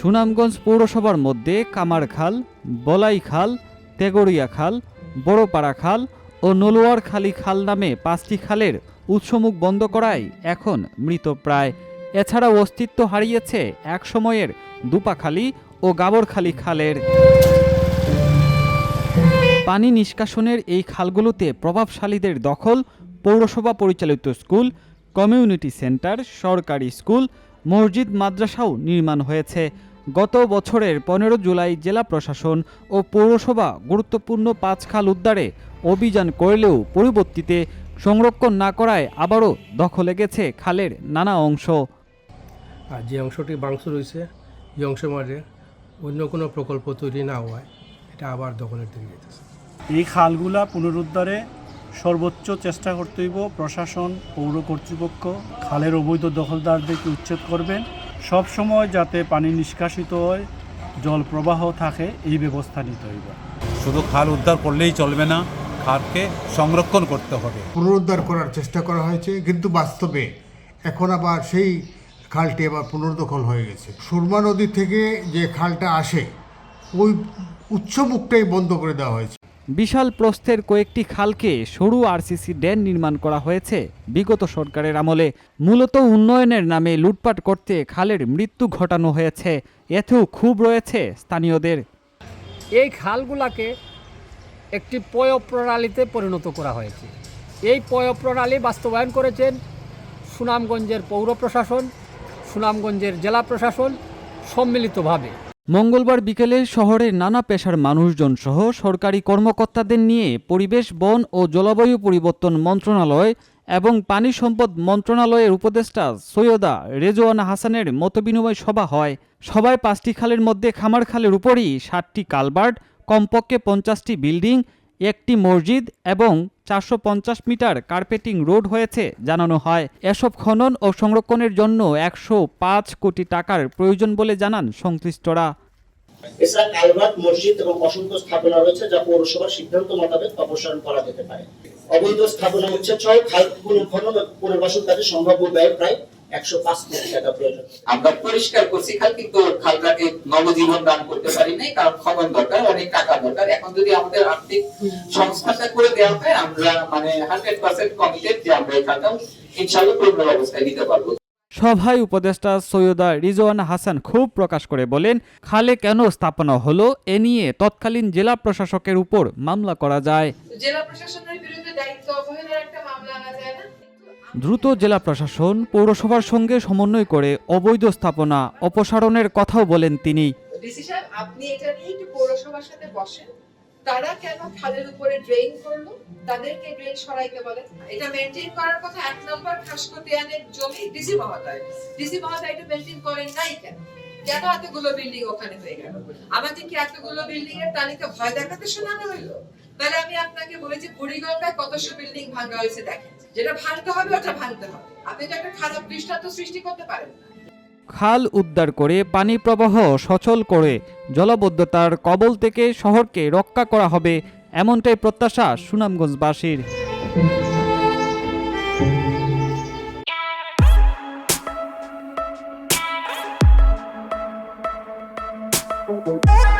সুনামগঞ্জ পৌরসভার মধ্যে কামারখাল, বলাইখাল তেগরিয়া খাল বড়পাড়া খাল ও নলোয়ারখালী খাল নামে পাঁচটি খালের উৎসমুখ বন্ধ করায় এখন মৃতপ্রায় এছাড়াও অস্তিত্ব হারিয়েছে এক সময়ের দুপাখালী ও গাবরখালী খালের। পানি নিষ্কাশনের এই খালগুলোতে প্রভাবশালীদের দখল, পৌরসভা পরিচালিত স্কুল, কমিউনিটি সেন্টার, সরকারি স্কুল, মসজিদ, মাদ্রাসাও নির্মাণ হয়েছে। গত বছরের পনেরো জুলাই জেলা প্রশাসন ও পৌরসভা গুরুত্বপূর্ণ পাঁচ খাল উদ্ধারে অভিযান করলেও পরিবর্তিতে সংরক্ষণ না করায় আবারও দখলে গেছে খালের নানা অংশ। আর যে অংশটি বাংশ রয়েছে এই অংশের মাঝে অন্য কোনো প্রকল্প তৈরি না হওয়ায় এটা আবার দখলের দিকে যেতেছে এই খালগুলা পুনরুদ্ধারে সর্বোচ্চ চেষ্টা করতে হইব প্রশাসন পৌর কর্তৃপক্ষ খালের অবৈধ দখলদারদেরকে উচ্ছেদ করবেন। সব সময় যাতে পানি নিষ্কাশিত হয় জল প্রবাহ থাকে এই ব্যবস্থা নিতে হইব। শুধু খাল উদ্ধার করলেই চলবে না খালকে সংরক্ষণ করতে হবে। পুনরুদ্ধার করার চেষ্টা করা হয়েছে কিন্তু বাস্তবে এখন আবার সেই খালটি আবার পুনর্দখল হয়ে গেছে। সুরমা নদী থেকে যে খালটা আসে ওই উচ্চ মুখটাই বন্ধ করে দেওয়া হয়েছে। বিশাল প্রস্থের কয়েকটি খালকে সরু আরসিসি ড্যাম নির্মাণ করা হয়েছে। বিগত সরকারের আমলে মূলত উন্নয়নের নামে লুটপাট করতে খালের মৃত্যু ঘটানো হয়েছে। এতেও খুব রয়েছে স্থানীয়দের। এই খালগুলাকে একটি পয় প্রণালীতে পরিণত করা হয়েছে। এই পয় প্রণালী বাস্তবায়ন করেছেন সুনামগঞ্জের পৌর প্রশাসন, সুনামগঞ্জের জেলা প্রশাসন সম্মিলিতভাবে। মঙ্গলবার বিকেলে শহরের নানা পেশার মানুষজন সহ সরকারি কর্মকর্তাদের নিয়ে পরিবেশ, বন ও জলবায়ু পরিবর্তন মন্ত্রণালয় এবং পানি সম্পদ মন্ত্রণালয়ের উপদেষ্টা সৈয়দা রেজওয়ানা হাসানের মতবিনিময় সভা হয়। সবাই পাঁচটি খালের মধ্যে খামার খালের উপরই ষাটটি কালভার্ট কমপক্ষে পঞ্চাশটি বিল্ডিং, একটি মসজিদ এবং চারশো পঞ্চাশ মিটার কার্পেটিং রোড হয়েছে, জানানো হয়। এসব খনন ও সংরক্ষণের জন্য একশো পাঁচ কোটি টাকার প্রয়োজন বলে জানান সংশ্লিষ্টরা। এছাড়া কালভার্ট মসজিদ এবং অসংখ্য স্থাপনা রয়েছে যা পৌরসভার সিদ্ধান্ত মোতাবেক অপসারণ করা যেতে পারে। অবৈধ স্থাপনা খাল পুনর্বাসন কাজে সম্ভাব্য ব্যয় প্রায় একশো পাঁচ কোটি টাকা প্রয়োজন। আমরা পরিষ্কার করছি খাল কিন্তু খালটাকে নবজীবন দান করতে পারি নাই কারণ খনন দরকার অনেক টাকা দরকার। এখন যদি আমাদের আর্থিক করে দেওয়া হয় আমরা মানে হান্ড্রেড পার্সেন্ট কমিটেড যে আমরা এই খালটা ইনশাল্লাহ পূর্ণ অবস্থায় দিতে পারব। সভায় উপদেষ্টা সৈয়দা রিজওয়ান হাসান খুব প্রকাশ করে বলেন খালে কেন স্থাপনা হলো এ নিয়ে তৎকালীন জেলা প্রশাসকের উপর মামলা করা যায়। জেলা প্রশাসনের বিরুদ্ধে দায়িত্ব অবহেলার একটা মামলা আনা যায় না। দ্রুত জেলা প্রশাসন পৌরসভার সঙ্গে সমন্বয় করে অবৈধ স্থাপনা অপসারণের কথাও বলেন তিনি। আপনি এটা নিয়ে একটু পৌরসভার সাথে বসেন। তারা কেন খালের উপরে ড্রেন করল? তাদেরকে ড্রেন সরাইতে বলে। এটা মেনটেন করার কথা এক নম্বর জমি ডিসি মহোদয়। ডিসি মহোদয় এটা মেনটেন করেন নাই কেন? কেন এতগুলো বিল্ডিং ওখানে হয়ে গেল? আমাকে কি এতগুলো বিল্ডিং এর তালিকা ভয় দেখাতে শোনানো হইল? তাহলে আমি আপনাকে বলেছি বুড়িগঙ্গায় সব বিল্ডিং ভাঙা হয়েছে দেখেন। যেটা ভাঙতে হবে ওটা ভাঙতে হবে। আপনি তো একটা খারাপ দৃষ্টান্ত সৃষ্টি করতে পারেন খাল উদ্ধার করে পানি প্রবাহ সচল করে জলবদ্ধতার কবল থেকে শহরকে রক্ষা করা হবে এমনটাই প্রত্যাশা সুনামগঞ্জবাসীর। Thank.